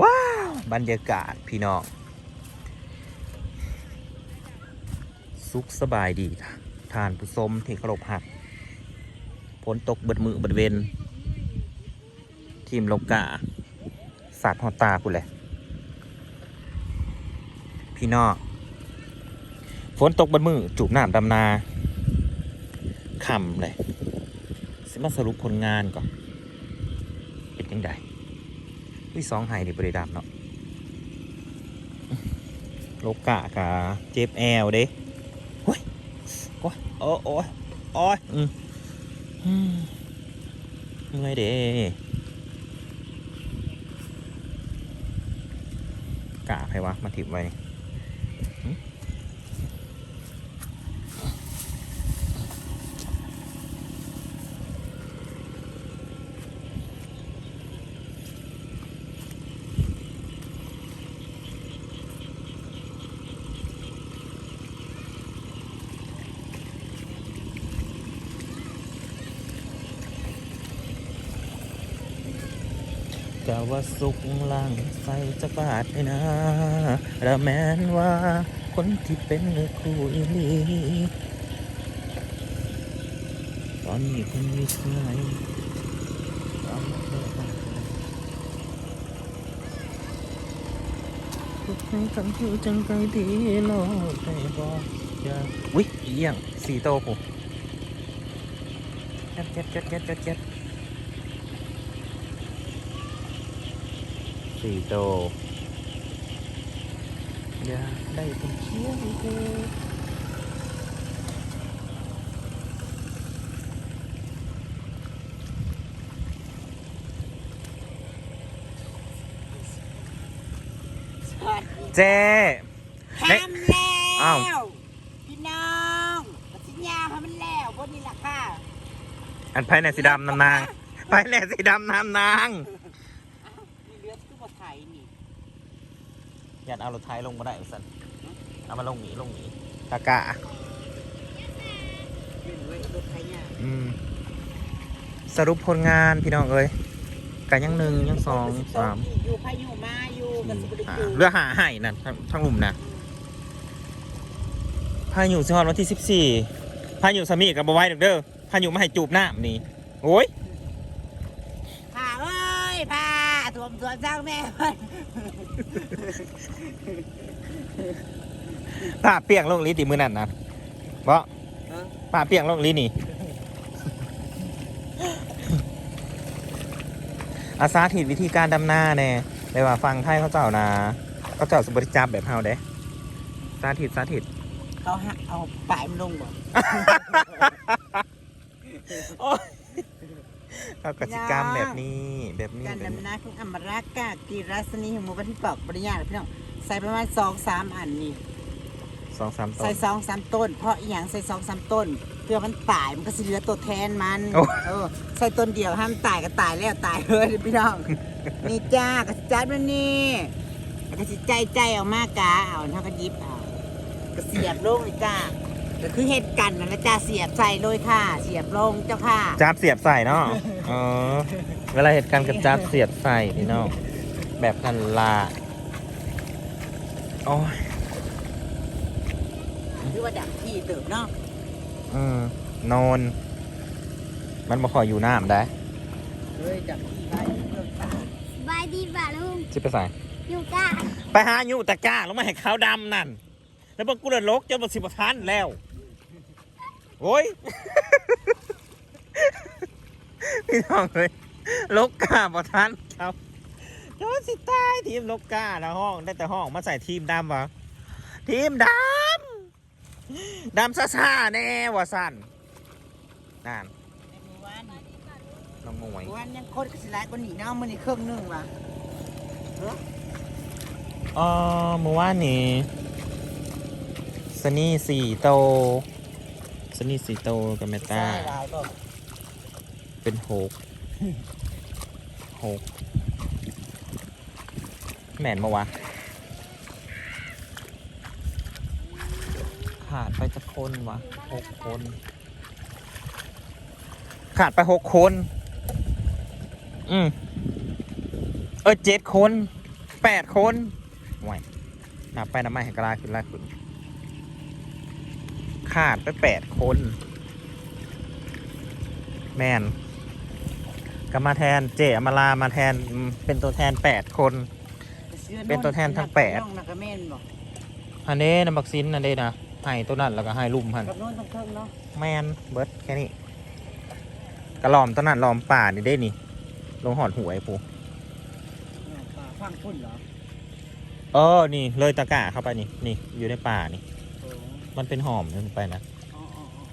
ว้าว บรรยากาศพี่น้องสุขสบายดีค่ะทานผู้ชมที่เคารพหักฝนตกเบิดมือเบิดเวนทีมลกาสาดหอตากูแหละพี่น้องฝนตกบิดมือจูบน้ำดำนาคำเลยสิมาสรุปผลงานก่อน เป็นยังไง วิสองไห้นี่บริดามเนาะโลกะกะเจ็บแอลเด้โอ้ยโอ้ยโอ้ยโอ้ยโอ้ยอืมเมื่อยเด้กะใครวะมาถิบไว้ ว่าสุกล่างใส่จะบาดเลยนะระแมนว่าคนที่เป็นครูอีหลีตอนนี้คนมีชายตามมาเถอะทุกครั้งคำพูดจังใจที่โลกได้บอกอย่าวิเอียงสี่โตผมเจ็ดเจ็ดเจ็ดเจ็ดเจ็ดเจ็ด สี่โตอยากได้เป็นเชียงเธอเจ๊ทำแล้วอ้าวพี่น้องปัญญาให้มันแล้วบนนี้ล่ะค่ะ อันไพ่แหนสีดำนำนางไพ่แหนสีดำนำนาง อ้าวมีเลือดขึ้นมาไทยนี่ อ ยากเอารถไทยลงมาได้อุสันเอามาลงหนีลงหนีตะกะเรื่องไว้รถไทยเนี่ยอืมสรุปผลงานพี่น้องเอ้ยกันยังหนึ่งยังสองสามอยู่พายุมาอยู่กันสิบริอ่าจูเรือหาให้นั่นทั้งทั้งหลุมนะพายุสิฮอนวันที่สิบสี่พายุสามีกับบไหวายเด้อพายุมาให้จูบหน้านี่โอ้ย พาเอ้ยพาถ่ว มสวนสร้างแม่เพิ่นผ้าเปียกลงลิ้นตีมือนั่นนะเพราะผ้าเปียกลงลิ้นนี่อาสาถิตวิธีการดำหน้าแน่เลยว่าฟังไทยเขาเจ้านะเขาเจ้าสบริจาบแบบเฮาเด้สาธิตสาธิตเขาหาเอาปลายมันลงบ่ เขากสิกรรมแบบนี้แบบนี้การแบบนี้ดำน้ำของอมรากากีรัสนีหมูบันที่ปอกปริญญาพี่น้องใส่ประมาณสองสามอันนี่สองสามต้ใส่นสองสามต้น เพราะอีหยังใส่สองสามต้น เพื่อมันตายมันก็สิเหลือตัวแทนมันโอ้เออใส่ต้นเดียวห้ามตายก็ตายแล้วตายเลยพี่น้องนี่จ้ากระสิจัดมันนี่กระสิใจใจเอามากกาเอาเท่ากันยิบเอากระเสียบลงนี่จ้า ก็คือเห็ดกันนั่นแหละจ้าเสียบใส่เลยค่ะ เสียบลงเจ้าค่ะ จับเสียบใส่เนาะอ๋อเวลาเหตุการณ์กับจับเสียบใส่พี่น้องแบบกันลาโอ้ยหรือว่าดักที่เติบเนาะอืมนอน มันมาขออยู่น้ำได้เฮ้ยดักที่ไว้เพิ่มตาบายดีป่ะลุงชิไปใส่อยู่ก้าไปหาอยู่ตะกร้าแล้วมาให้ขาวดำนั่น แล้วมันกูเลยลกจนมาสิบทันแล้ว โอ้ยพี่น้องเลยลกกาบทันครับโยนสิตายทีมลกกาแล้วห้องได้แต่ห้องมาใส่ทีมดำวะทีมดำดำซ่าๆแน่วะสันนั่นในมือวันน้องมวยวันยังโคตรกระสิหลายกว่านี้เนาะมันนี่เครื่องหนึงว่ะเออเมื่อวานนี้สนี่สี่โต สนี่สี่โตกับเมตาใช่หลาเป็นหกหกแม่นมาวะ ขาดไปจะคนวะหกคน ขาดไปหกคน อืมเออเจ็ดคนแปดคนห่วยนับไปนับมาเห็นกลาขึ้นลาขึ้น ขาดไปแปดคน แมนก็มาแทนเจอมาลามาแทนอืมเป็นตัวแทนแปดคน เป็นตัวแทนทั้งแปด น้องนักกระเม่นบอกอันนี้นะบักซินอันนี้นะให้ตัวนั้นแล้วก็ให้ลุ่มหัน กับโน้นทั้งเครื่องเนาะแมนเบิร์ดแค่นี้กระหลอมตัวนั้นหลอมป่านี่ได้นี่ ลงหอดหวยปูเนี่ยป่าฟังพุ่นเหรอเออ นี่เลยตะกร้าเข้าไปนี่ นี่อยู่ในป่านี่โอ้ มันเป็นหอมลงไปนะอ๋ออ๋ออ๋อ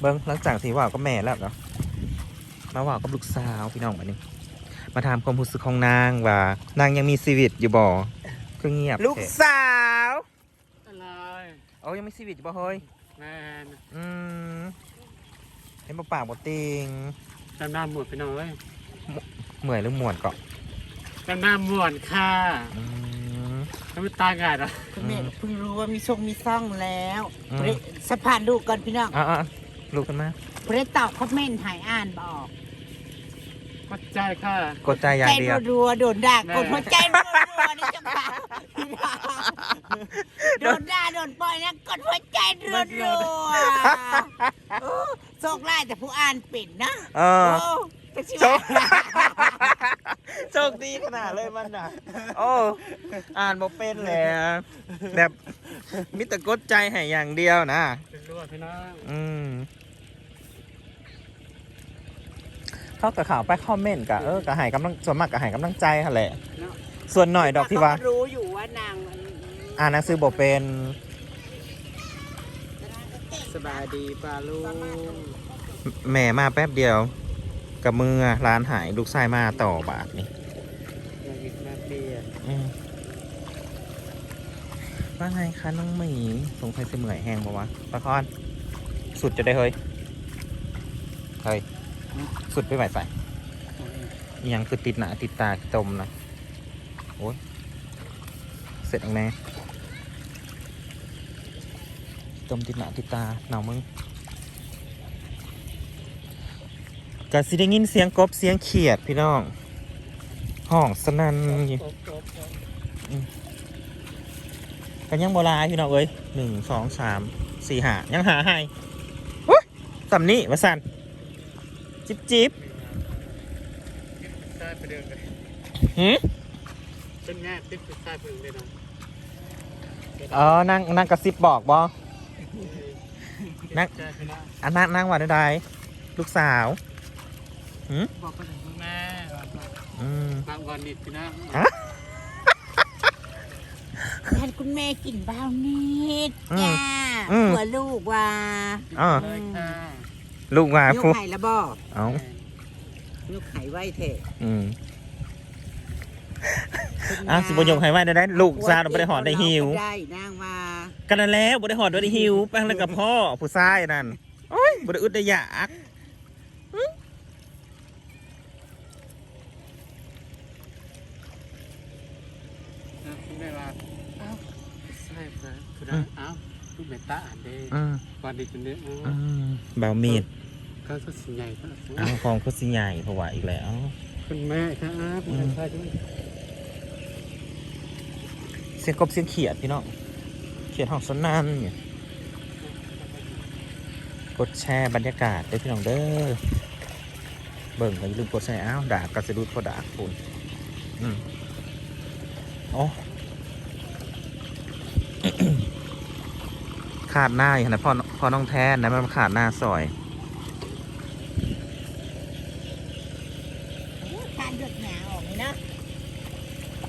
เบิ้งหลังจากที่ว่าก็แม่แล้วเนาะมาว่ากับลูกสาวพี่น้องมานี่มาถามความรู้สึกของนางว่านางยังมีชีวิตอยู่บ่ก็เงียบลูกสาวอะไรโอ้ยังมีชีวิตอยู่บ่เฮ้ยแมนอืมเห็นบ่ปากบ่ติงจำหน้าหมวดไปหน่อยเหมื่อยหรือหมวนเกาะจำหน้าหมวดค่ะอืม แล้วไม่ตายกันเหรอคุณแม่เพิ่งรู้ว่ามีชงมีซ่องแล้วอืม เฮ้ยสะพานดูก่อนพี่น้องอะอะลูกกันมาเพื่อตอบคอมเมนต์หายอ่านบออกก็ใจค่ะ กดใจอย่างใจเดียว รัวๆโดนด่าแม่กดหัวใจรัวๆนี่จังค่ะโดนด่าโดนปล่อยนะกดหัวใจรัวๆโอ้โชคร้ายแต่ผู้อ่านเป็นนะเออโอ้จะชิโชวคโชคดีขนาดเลยมันอะ โอ้อ่านบ่เป็นเลยอะแบบมิตรกดใจให้อย่างเดียวนะเป็นรั่วพี่น้องอืมเขากับข่าวไปคอมเมนต์กะเออกะให้กำลังส่วนมากกะให้กำลังใจค่ะแหละ ส่วนหน่อยดอกที่ว่า เขรู้อยู่ว่านางอ่านหนังสือบ่เป็น สบายดีป่าลุงแม่มาแป๊บเดียว กับมือร้านหายลูกชายมาต่อบาทนี่ ยังอีกแม่เปียน อืม ว่าไงคะน้องหมีสงสัยจะเหมื่อยแห้งปะวะปะคอน สุดจะได้เฮ้ย เฮ้ย สุดไปไหวใส่อิหยังคือติดหนาติดตาตมนะโอ้ยเสร็จแล้วแม่ตมติดหนาติดตาหนาวมึงกะสิได้ยินเสียงกบเสียงเขียดพี่น้อง ห้องสนั่นอยู่โอ๊บโอ๊บโอ๊บกันยังโบราณพี่น้องเอ้ยหนึ่งสองสามสี่หายังหาให้โอ้ยสำนี้วะสันจิบจิบใช่ไปเดินเลยหืมเป็นแง่ติ๊บใช่ไปเดินเลยนะอ๋อนั่งนั่งกระซิบบอกบอนักใช่พี่น้องอันนั่งนั่งว่าได้ใดลูกสาวบอกไปถึงคุณแม่อืม บางวันนิดพี่น้องท่านคุณแม่กินบ้าวนิดอืมจ้าอืม หัวลูกว่าอ๋อเลยค่ะลูกมาลูกพูไข่ละบ่เอาลูกไข่ไว้เถอะอืมอะสิบยงให้ไว้ได้ได้ลูกซาเราไม่ได้หอดได้หิวได้นางมากันนั่นแล้วบ่ได้หอดบ่ได้หิวแป้งแล้วกับพ่อผู้ชายนั่นโอ้ยบ่ได้อึดได้อยาก นะคุณแม่ว่าเอ้าใช่ค่ะคือ ได้เอ้าลูกแม่ตาอ่านเด้อืมวันดีจนเนี้ยเอ้าอืมเบามีดก็สุดสิ่งใหญ่ก็อ้าวของคุสิใหญ่เพราะว่าอีกแล้วคุณแม่ครับคุณแม่ใช่ด้วยเสียงกบเสียงเขียดพี่น้องเขียดห้องสนั่นเนี่ยกดแชร์บรรยากาศเด้อพี่น้องเด้อเบิ่งก็อย่าลืมกดแชร์อ้าวดาบกระสะดุดพอดาบคุณอืมโอ้ ขาดหน้าอย่างนะพ่อพ่อน้องแทนนะมันขาดหน้าซอยทานหยดหนาออกนี่นะ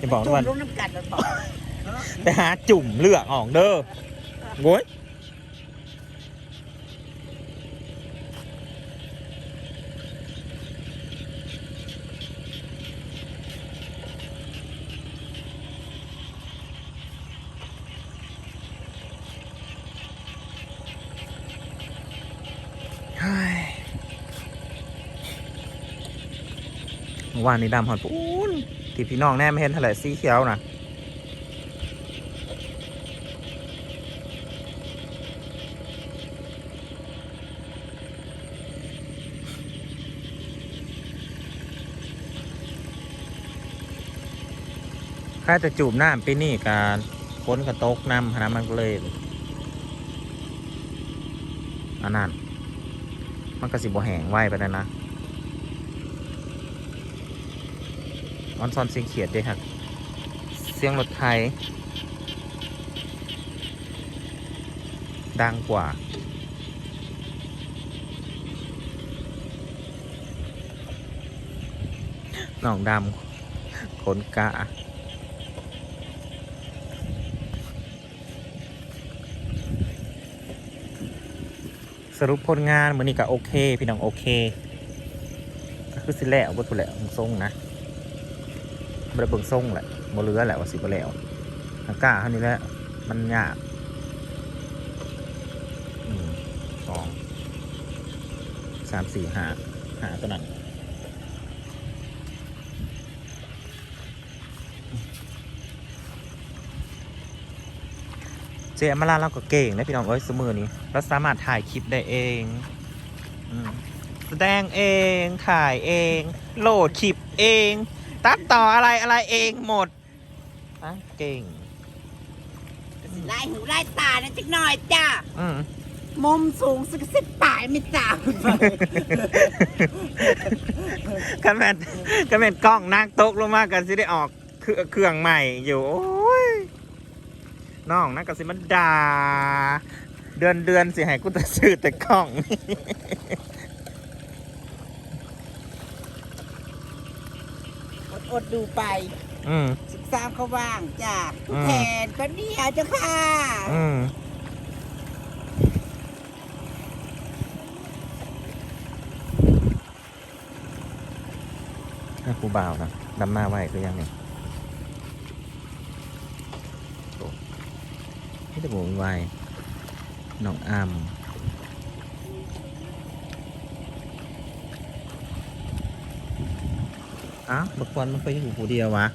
จะบอกจุ่ว่ามลูกน้ำกัดแล้วบอกไปหาจุ่มเลือกออกเด้อโว้ย วานนี้ดำหอดปูนที่พี่น้องแน่ไม่เห็นทะเลสีเขียวนะถ้าจะจูบน้ำปีนี่การฝนกระตกน้ำนะมันก็เลยอันนั้นมันก็สิบ่แห้งไวไปแล้วนะ ออนซอนเสียงเขียดเด้ครับ เสียงรถไทย ดังกว่า หนองดำขนกะสรุปผลงานมือนี้ก็โอเค พี่น้องโอเคก็คือสิแล้วบ่ทุแล้วเบิ่งทรงนะ บ่ได้เบิ่งทรงแหละบ่เหลือแหละว่าสิบแล้วทางกล้าเท่านี้แหละมันยากสองสามสี่ห้าห้าตัวนั้นเจอมาลาเราก็เก่งนะพี่น้องเอ้ยสมือนี้เราสามารถถ่ายคลิปได้เองแสดงเอง ถ่ายเอง โหลดคลิปเอง ตัดต่ออะไรอะไรเองหมดอะเก่งไล่หูไล่ตานะจักหน่อยจ้าอืมมุมสูงสักสิบปลายไม่จ้ากันแมนกันแมนกล้องนั่งโต๊ะลงมากันสิได้ออกเครื่องเครื่องใหม่อยู่โอ้ยน้องนั่งกันสิมันด่าเดือนเดือนสิให้กูแต่ซื้อแต่กล้อง อดอดดูไปอืมศึกษาเขาว่างจ้าอืมแทนก็เดียวเจ้าค่ะอืมถ้าครูบ่าวนะดำหน้าไว้คือยังไงโอ้นี่จะบอกไว้น้องอาม อ้าวบักวันมันไปอยู่ผู้เดียววะ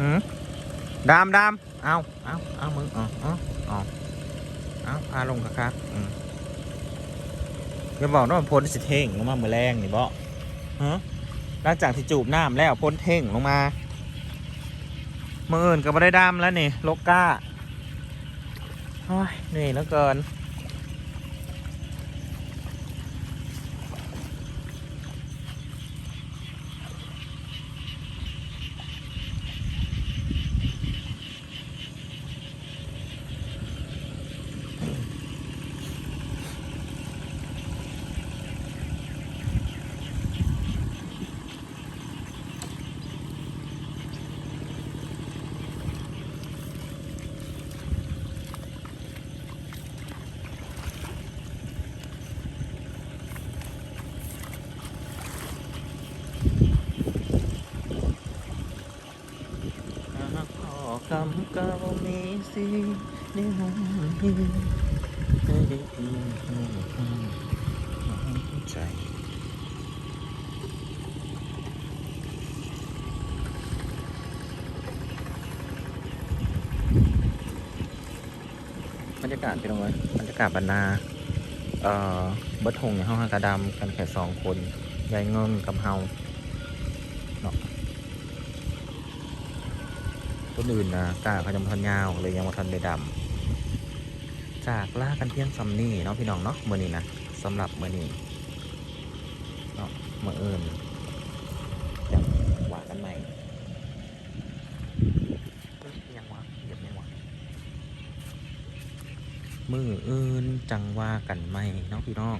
หืมดามดามเอาเอาเอามึงเอ๋อาเอ๋อาเอาพาลงครับอืมอย่าบอกนะว่าพ้นสิเท่งลงมาเมื่อแรงนี่บ่ฮะหลังจากที่จูบน้ำแล้วพ้นเท่งลงมาเมื่ออื่นก็ไม่ได้ดำแล้วนี่โลกก้าโอ้ยเหนื่อยเหลือเกิน ขอคำก็บ่มีสิ ในมุมนี้ได้ได้ยินหัวใจบรรยากาศเป็นยังไงบรรยากาศบรรณาเอ่อเบิดทงในห้องฮากาดำกันแค่สองคนยายเงินกับเฮา คนอื่นนะกาเขาจะมทันยาวเลยยังมาทันได้ดำจากล่ากันเพียงซัมนี่เนาะพี่น้องเนาะเมื่อนี้นะสำหรับเมื่อนี้เนาะเมื่อเอิญจะว่ากันใหม่เอ้ยยังวะเหยียบยังวะมืออื่นจังว่ากันใหม่เนาะพี่น้อง